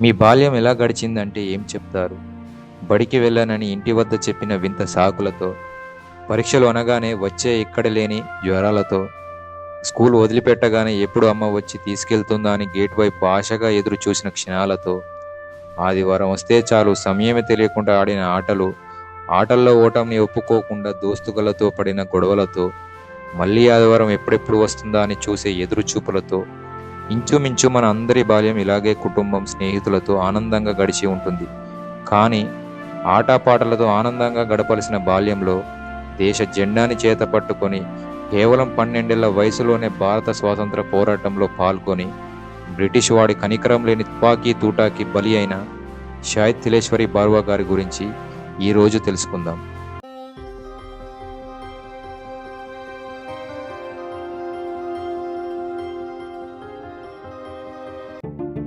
మీ బాల్యం ఎలా గడిచిందంటే ఏం చెప్తారు? బడికి వెళ్ళానని ఇంటి వద్ద చెప్పిన వింత సాకులతో పరీక్షలు అనగానే వచ్చే ఇక్కడ లేని జ్వరాలతో స్కూల్ వదిలిపెట్టగానే ఎప్పుడు అమ్మ వచ్చి తీసుకెళ్తుందా అని గేట్ వైపు ఆశగా ఎదురు చూసిన క్షణాలతో ఆదివారం వస్తే చాలు సమయమే తెలియకుండా ఆడిన ఆటలు ఆటల్లో ఓటమిని ఒప్పుకోకుండా దోస్తుగలతో పడిన గొడవలతో మళ్ళీ ఆదివారం ఎప్పుడెప్పుడు వస్తుందా అని చూసే ఎదురు చూపులతో ఇంచుమించు మన అందరి బాల్యం ఇలాగే కుటుంబం స్నేహితులతో ఆనందంగా గడిచి ఉంటుంది. కానీ ఆటపాటలతో ఆనందంగా గడపలసిన బాల్యంలో దేశ జెండాని చేత పట్టుకొని కేవలం పన్నెండేళ్ళ వయసులోనే భారత స్వాతంత్ర పోరాటంలో పాల్గొని బ్రిటిష్ వాడి కనికరం లేని తుపాకీ తూటాకి బలి అయిన షాహిద్ తిలేశ్వరి బార్వా గారి గురించి ఈరోజు తెలుసుకుందాం.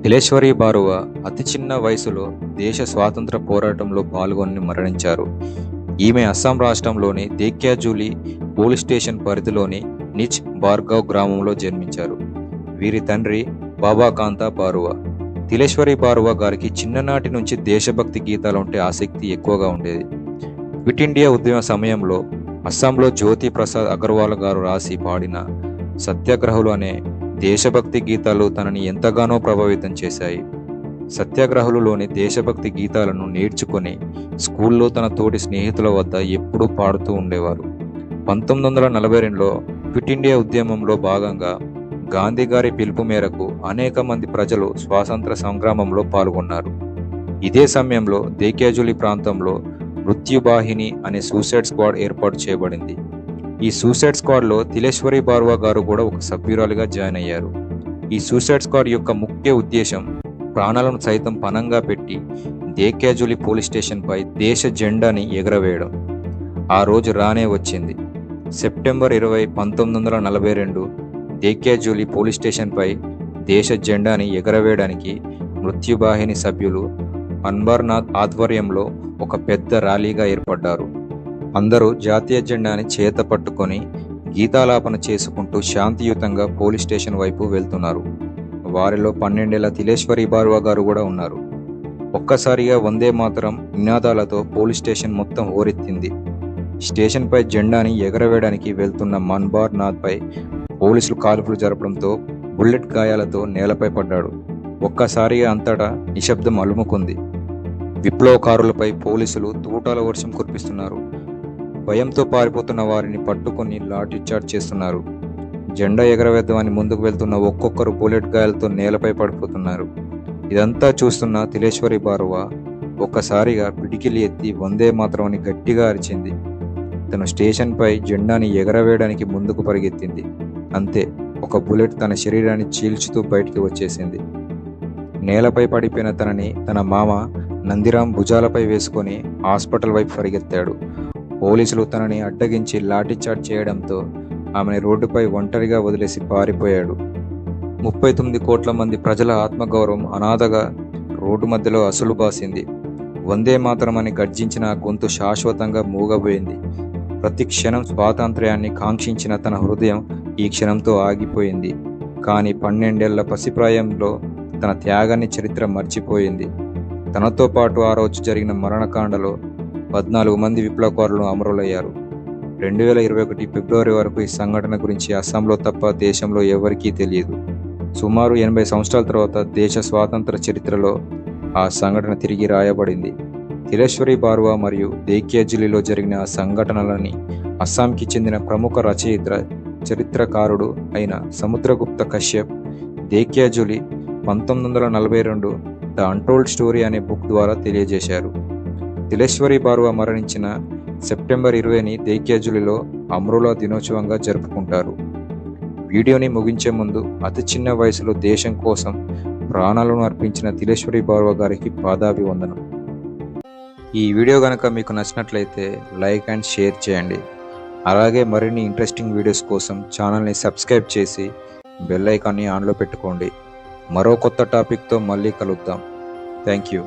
తిలేశ్వరి బారువ అతి చిన్న వయసులో దేశ స్వాతంత్ర పోరాటంలో పాల్గొని మరణించారు. ఈమె అస్సాం రాష్ట్రంలోని దేక్యాజూలి పోలీస్ స్టేషన్ పరిధిలోని నిచ్ బార్గావ్ గ్రామంలో జన్మించారు. వీరి తండ్రి బాబాకాంత బారువ. తిలేశ్వరి బారువ గారికి చిన్ననాటి నుంచి దేశభక్తి గీతాలంటే ఆసక్తి ఎక్కువగా ఉండేది. క్విట్ ఇండియా ఉద్యమ సమయంలో అస్సాంలో జ్యోతి ప్రసాద్ అగర్వాల్ గారు రాసి పాడిన సత్యాగ్రహులు అనే దేశభక్తి గీతాలు తనని ఎంతగానో ప్రభావితం చేశాయి. సత్యాగ్రహులలోని దేశభక్తి గీతాలను నేర్చుకొని స్కూల్లో తన తోటి స్నేహితుల వద్ద ఎప్పుడూ పాడుతూ ఉండేవారు. పంతొమ్మిది వందల నలభై రెండులో క్విట్ ఇండియా ఉద్యమంలో భాగంగా గాంధీ గారి పిలుపు మేరకు అనేక మంది ప్రజలు స్వాతంత్ర సంగ్రామంలో పాల్గొన్నారు. ఇదే సమయంలో దేకేజులి ప్రాంతంలో మృత్యుబాహిని అనే సూసైడ్ స్క్వాడ్ ఏర్పాటు చేయబడింది. ఈ సూసైడ్ స్క్వాడ్లో తిలేశ్వరి బార్వా గారు కూడా ఒక సభ్యురాలిగా జాయిన్ అయ్యారు. ఈ సూసైడ్ స్క్వాడ్ యొక్క ముఖ్య ఉద్దేశం ప్రాణాలను సైతం పనంగా పెట్టి దేకేజులి పోలీస్ స్టేషన్పై దేశ జెండాని ఎగరవేయడం. ఆ రోజు రానే వచ్చింది. సెప్టెంబర్ ఇరవై పంతొమ్మిది వందల నలభై రెండు దేకేజులి పోలీస్ స్టేషన్పై దేశ జెండాని ఎగరవేయడానికి మృత్యుబాహిని సభ్యులు అన్బర్నాథ్ ఆధ్వర్యంలో ఒక పెద్ద ర్యాలీగా ఏర్పడ్డారు. అందరూ జాతీయ జెండాని చేత పట్టుకొని గీతాలాపన చేసుకుంటూ శాంతియుతంగా పోలీస్ స్టేషన్ వైపు వెళ్తున్నారు. వారిలో పన్నెండేళ్ళ తిలేశ్వరి బార్వా గారు కూడా ఉన్నారు. ఒక్కసారిగా వందే మాతరం నినాదాలతో పోలీస్ స్టేషన్ మొత్తం ఓరెత్తింది. స్టేషన్పై జెండాని ఎగరవేయడానికి వెళ్తున్న మన్బార్ నాథ్పై పోలీసులు కాల్పులు జరపడంతో బుల్లెట్ గాయాలతో నేలపై పడ్డాడు. ఒక్కసారిగా అంతటా నిశ్శబ్దం అలుముకుంది. విప్లవకారులపై పోలీసులు తూటాల వర్షం కురిపిస్తున్నారు. భయంతో పారిపోతున్న వారిని పట్టుకొని లాఠీ చార్జ్ చేస్తున్నారు. జెండా ఎగరవేద్దామని ముందుకు వెళ్తున్న ఒక్కొక్కరు బుల్లెట్ గాయాలతో నేలపై పడిపోతున్నారు. ఇదంతా చూస్తున్న తిలేశ్వరి బారువ ఒక్కసారిగా పిడికిలి ఎత్తి వందే మాత్రం అని గట్టిగా అరిచింది. తను స్టేషన్పై జెండాని ఎగరవేయడానికి ముందుకు పరిగెత్తింది. అంతే ఒక బుల్లెట్ తన శరీరాన్ని చీల్చుతూ బయటికి వచ్చేసింది. నేలపై పడిపోయిన తనని తన మామ నందిరాం భుజాలపై వేసుకొని హాస్పిటల్ వైపు పరిగెత్తాడు. పోలీసులు తనని అడ్డగించి లాఠీచార్జ్ చేయడంతో ఆమెను రోడ్డుపై ఒంటరిగా వదిలేసి పారిపోయాడు. ముప్పై తొమ్మిది కోట్ల మంది ప్రజల ఆత్మగౌరవం అనాథగా రోడ్డు మధ్యలో అసలు బాసింది. వందే మాత్రమని గర్జించిన గొంతు శాశ్వతంగా మూగబోయింది. ప్రతి క్షణం స్వాతంత్ర్యాన్ని కాంక్షించిన తన హృదయం ఈ క్షణంతో ఆగిపోయింది. కానీ పన్నెండేళ్ళ పసిప్రాయంలో తన త్యాగాన్ని చరిత్ర మర్చిపోయింది. తనతో పాటు ఆ రోజు జరిగిన మరణకాండలో పద్నాలుగు మంది విప్లవకారులు అమరులయ్యారు. రెండు వేల ఇరవై ఒకటి ఫిబ్రవరి వరకు ఈ సంఘటన గురించి అస్సాంలో తప్ప దేశంలో ఎవరికీ తెలియదు. సుమారు ఎనభై సంవత్సరాల తర్వాత దేశ స్వాతంత్ర చరిత్రలో ఆ సంఘటన తిరిగి రాయబడింది. తిలేశ్వరి బార్వా మరియు దేక్యాజిలిలో జరిగిన ఆ సంఘటనలని అస్సాంకి చెందిన ప్రముఖ రచయిత చరిత్రకారుడు అయిన సముద్రగుప్త కశ్యప్ దేక్యాజులి పంతొమ్మిది వందల నలభై రెండు ద అన్టోల్డ్ స్టోరీ అనే బుక్ ద్వారా తెలియజేశారు. తిలేశ్వరి బారువా మరణించిన సెప్టెంబర్ ఇరవైని దేక్యాజులిలో అమ్రోలా దినోత్సవంగా జరుపుకుంటారు. వీడియోని ముగించే ముందు అతి చిన్న వయసులో దేశం కోసం ప్రాణాలను అర్పించిన తిలేశ్వరి బారువా గారికి పాదాభివందనం. ఈ వీడియో కనుక మీకు నచ్చినట్లయితే లైక్ అండ్ షేర్ చేయండి. అలాగే మరిన్ని ఇంట్రెస్టింగ్ వీడియోస్ కోసం ఛానల్ని సబ్స్క్రైబ్ చేసి బెల్ ఐకాన్ని ఆన్లో పెట్టుకోండి. మరో కొత్త టాపిక్తో మళ్ళీ కలుద్దాం. Thank you.